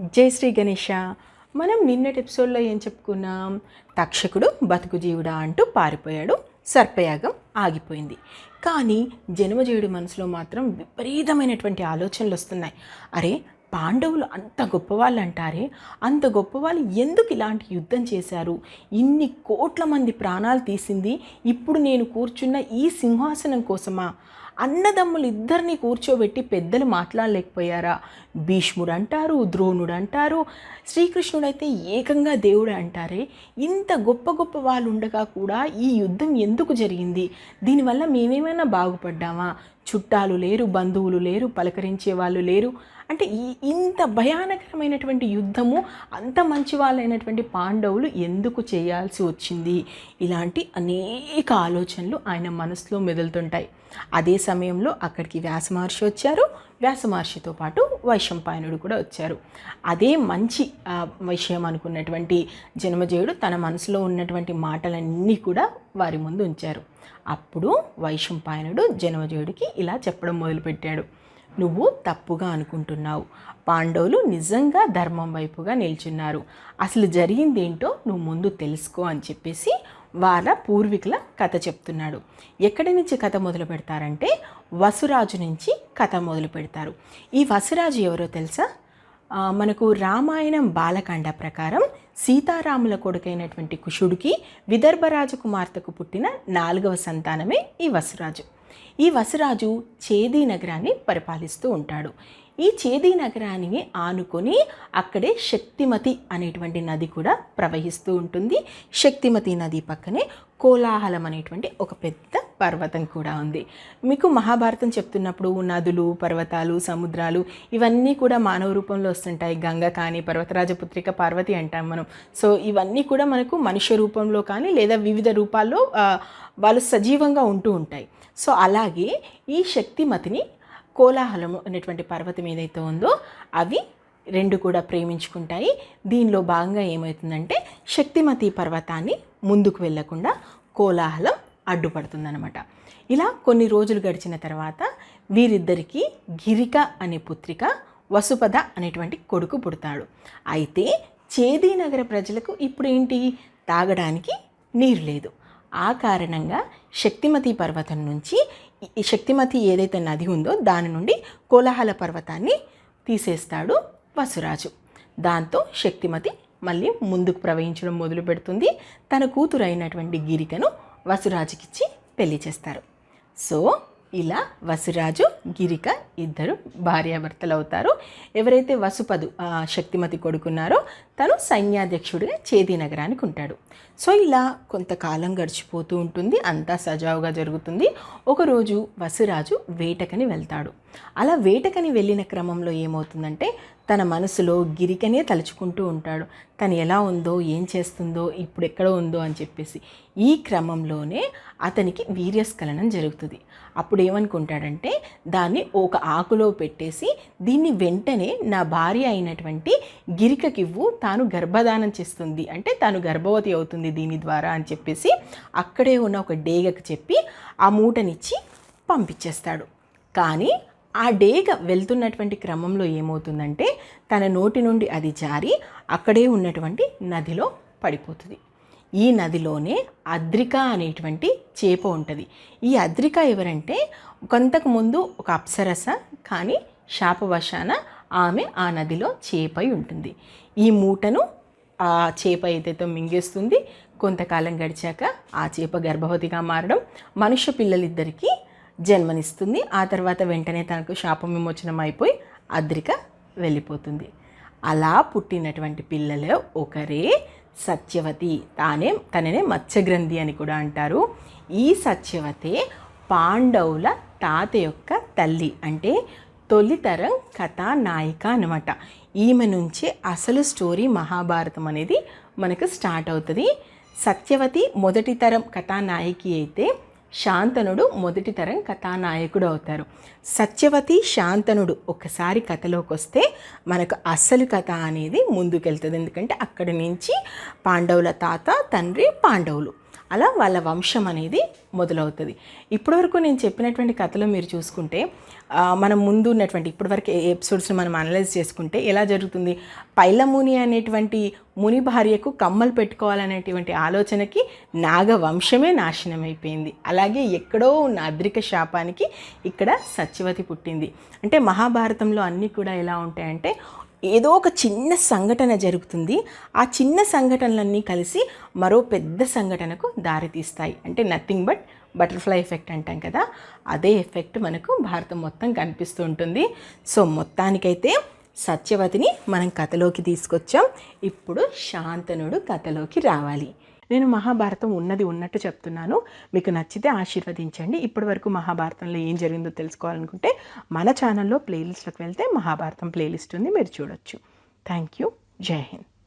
జై శ్రీ గణేష. మనం నిన్నటి ఎపిసోడ్లో ఏం చెప్పుకున్నాం? తక్షకుడు బతుకు జీవుడా అంటూ పారిపోయాడు. సర్పయాగం ఆగిపోయింది. కానీ జన్మజీవుడి మనసులో మాత్రం విపరీతమైనటువంటి ఆలోచనలు వస్తున్నాయి. అరే పాండవులు అంత గొప్పవాళ్ళు అంటారే అంత గొప్పవాళ్ళు ఎందుకు ఇలాంటి యుద్ధం చేశారు? ఇన్ని కోట్ల మంది ప్రాణాలు తీసింది. ఇప్పుడు నేను కూర్చున్న ఈ సింహాసనం కోసమా? అన్నదమ్ములు ఇద్దరిని కూర్చోబెట్టి పెద్దలు మాట్లాడలేకపోయారా? భీష్ముడు అంటారు ద్రోణుడు అంటారు శ్రీకృష్ణుడు అయితే ఏకంగా దేవుడు అంటారే? ఇంత గొప్ప గొప్ప వాళ్ళు ఉండగా కూడా ఈ యుద్ధం ఎందుకు జరిగింది? దీనివల్ల మేమేమైనా బాగుపడ్డామా? చుట్టాలు లేరు బంధువులు లేరు పలకరించే వాళ్ళు లేరు. అంటే ఈ ఇంత భయానకరమైనటువంటి యుద్ధము అంత మంచి వాళ్ళైనటువంటి పాండవులు ఎందుకు చేయాల్సి వచ్చింది? ఇలాంటి అనేక ఆలోచనలు ఆయన మనసులో మెదులుతుంటాయి. అదే సమయంలో అక్కడికి వ్యాస మహర్షి వచ్చారు. వ్యాస మహర్షితో పాటు వైశంపాయనుడు కూడా వచ్చారు. అదే మంచి విషయం అనుకున్నటువంటి జన్మజయుడు తన మనసులో ఉన్నటువంటి మాటలన్నీ కూడా వారి ముందు ఉంచారు. అప్పుడు వైశంపాయనుడు జన్మజయుడికి ఇలా చెప్పడం మొదలుపెట్టాడు. నువ్వు తప్పుగా అనుకుంటున్నావు. పాండవులు నిజంగా ధర్మం వైపుగా నిల్చున్నారు. అసలు జరిగిందేంటో నువ్వు ముందు తెలుసుకో అని చెప్పేసి వాళ్ళ పూర్వీకుల కథ చెప్తున్నాడు. ఎక్కడి నుంచి కథ మొదలు పెడతారంటే వసురాజు నుంచి కథ మొదలు పెడతారు. ఈ వసురాజు ఎవరో తెలుసా? మనకు రామాయణం బాలకాండ ప్రకారం సీతారాముల కొడుకైనటువంటి కుషుడికి విదర్భ కుమార్తెకు పుట్టిన నాలుగవ సంతానమే ఈ వసురాజు. ఈ వసురాజు చేదీ నగరాన్ని పరిపాలిస్తూ ఉంటాడు. ఈ చేదీ నగరాన్ని ఆనుకొని అక్కడే శక్తిమతి అనేటువంటి నది కూడా ప్రవహిస్తూ ఉంటుంది. శక్తిమతి నది పక్కనే కోలాహలం అనేటువంటి ఒక పెద్ద పర్వతం కూడా ఉంది. మీకు మహాభారతం చెప్తున్నప్పుడు నదులు పర్వతాలు సముద్రాలు ఇవన్నీ కూడా మానవ రూపంలో వస్తుంటాయి. గంగ కానీ పర్వతరాజపుత్రిక పార్వతి అంటాం మనం. సో ఇవన్నీ కూడా మనకు మనుష్య రూపంలో కానీ లేదా వివిధ రూపాల్లో వాళ్ళు సజీవంగా ఉంటూ ఉంటాయి. సో అలాగే ఈ శక్తిమతిని కోలాహలము అనేటువంటి పర్వతం ఏదైతే ఉందో అవి రెండు కూడా ప్రేమించుకుంటాయి. దీనిలో భాగంగా ఏమవుతుందంటే శక్తిమతి పర్వతాన్ని ముందుకు వెళ్ళకుండా కోలాహలం అడ్డుపడుతుందన్నమాట. ఇలా కొన్ని రోజులు గడిచిన తర్వాత వీరిద్దరికీ గిరిక అనే పుత్రిక వసుపద అనేటువంటి కొడుకు పుడతాడు. అయితే చేదీ నగర ప్రజలకు ఇప్పుడు ఏంటి? తాగడానికి నీరు లేదు. ఆ కారణంగా శక్తిమతి పర్వతం నుంచి శక్తిమతి ఏదైతే నది ఉందో దాని నుండి కోలాహల పర్వతాన్ని తీసేస్తాడు వసురాజు. దాంతో శక్తిమతి మళ్ళీ ముందుకు ప్రవహించడం మొదలు పెడుతుంది. తన కూతురు అయినటువంటి గిరికను వసురాజుకిచ్చి పెళ్ళి చేస్తారు. సో ఇలా వసురాజు గిరిక ఇద్దరు భార్యాభర్తలు అవుతారు ఎవరైతే వసుపదు శక్తిమతి కొడుకున్నారో తను సైన్యాధ్యక్షుడిగా చేది నగరానికి ఉంటాడు. సో ఇలా కొంతకాలం గడిచిపోతూ ఉంటుంది. అంతా సజావుగా జరుగుతుంది. ఒకరోజు వసురాజు వేటకని వెళ్తాడు. అలా వేటకని వెళ్ళిన క్రమంలో ఏమవుతుందంటే తన మనసులో గిరికనే తలుచుకుంటూ ఉంటాడు. తను ఎలా ఉందో ఏం చేస్తుందో ఇప్పుడు ఎక్కడ ఉందో అని చెప్పేసి. ఈ క్రమంలోనే అతనికి వీర్యస్ఖలనం జరుగుతుంది. అప్పుడు ఏమనుకుంటాడంటే దాన్ని ఒక ఆకులో పెట్టేసి దీన్ని వెంటనే నా భార్య అయినటువంటి గిరికకివ్వు తాను గర్భధానం చేస్తుంది. అంటే తాను గర్భవతి అవుతుంది దీని ద్వారా అని చెప్పేసి అక్కడే ఉన్న ఒక డేగకు చెప్పి ఆ మూటనిచ్చి పంపించేస్తాడు. కానీ ఆ డేగ వెళ్తున్నటువంటి క్రమంలో ఏమవుతుందంటే తన నోటి నుండి అది జారి అక్కడే ఉన్నటువంటి నదిలో పడిపోతుంది. ఈ నదిలోనే అద్రిక అనేటువంటి చేప ఉంటుంది. ఈ అద్రిక ఎవరంటే కొంతకు ముందు ఒక అప్సరస కానీ శాపవశాన ఆమె ఆ నదిలో చేపై ఉంటుంది. ఈ మూటను ఆ చేప ఏదైతే మింగేస్తుంది కొంతకాలం గడిచాక ఆ చేప గర్భవతిగా మారడం మనుష్య పిల్లలిద్దరికీ జన్మనిస్తుంది. ఆ తర్వాత వెంటనే తనకు శాపం విమోచనం అయిపోయి అద్రిక వెళ్ళిపోతుంది. అలా పుట్టినటువంటి పిల్లలు ఒకరే సత్యవతి. తానే తననే మత్స్యగ్రంథి అని కూడా అంటారు. ఈ సత్యవతే పాండవుల తాత యొక్క తల్లి అంటే తొలితరం కథానాయిక అనమాట ఈమె నుంచే అసలు స్టోరీ మహాభారతం అనేది మనకు స్టార్ట్ అవుతుంది. సత్యవతి మొదటి తరం కథానాయకి అయితే శాంతనుడు మొదటి తరం కథానాయకుడు అవుతారు. సత్యవతి శాంతనుడు ఒకసారి కథలోకి వస్తే మనకు అస్సలు కథ అనేది ముందుకెళ్తుంది. ఎందుకంటే అక్కడి నుంచి పాండవుల తాత తండ్రి పాండవులు. అలా వాళ్ళ వంశం అనేది మొదలవుతుంది. ఇప్పటివరకు నేను చెప్పినటువంటి కథలో మీరు చూసుకుంటే మనం ముందు ఉన్నటువంటి ఇప్పటివరకు ఎపిసోడ్స్ని మనం అనలైజ్ చేసుకుంటే ఎలా జరుగుతుంది? పైలముని అనేటువంటి ముని భార్యకు కమ్మలు పెట్టుకోవాలనేటువంటి ఆలోచనకి నాగ వంశమే నాశనం అయిపోయింది అలాగే ఎక్కడో ఉన్న అద్రిక శాపానికి ఇక్కడ సత్యవతి పుట్టింది. అంటే మహాభారతంలో అన్నీ కూడా ఎలా ఉంటాయంటే ఏదో ఒక చిన్న సంఘటన జరుగుతుంది. ఆ చిన్న సంఘటనలన్నీ కలిసి మరో పెద్ద సంఘటనకు దారితీస్తాయి. అంటే నథింగ్ బట్ బటర్ఫ్లై ఎఫెక్ట్ అంటాం కదా. అదే ఎఫెక్ట్ మనకు భారతం మొత్తం కనిపిస్తూ ఉంటుంది. సో మొత్తానికైతే సత్యవతిని మనం కథలోకి తీసుకొచ్చాం. ఇప్పుడు శాంతనుడు కథలోకి రావాలి. నేను మహాభారతం ఉన్నది ఉన్నట్టు చెప్తున్నాను. మీకు నచ్చితే ఆశీర్వదించండి. ఇప్పటి వరకు మహాభారతంలో ఏం జరిగిందో తెలుసుకోవాలనుకుంటే మన ఛానల్లో ప్లేలిస్ట్లోకి వెళ్తే మహాభారతం ప్లేలిస్ట్ ఉంది. మీరు చూడొచ్చు. Thank you. జై హింద్.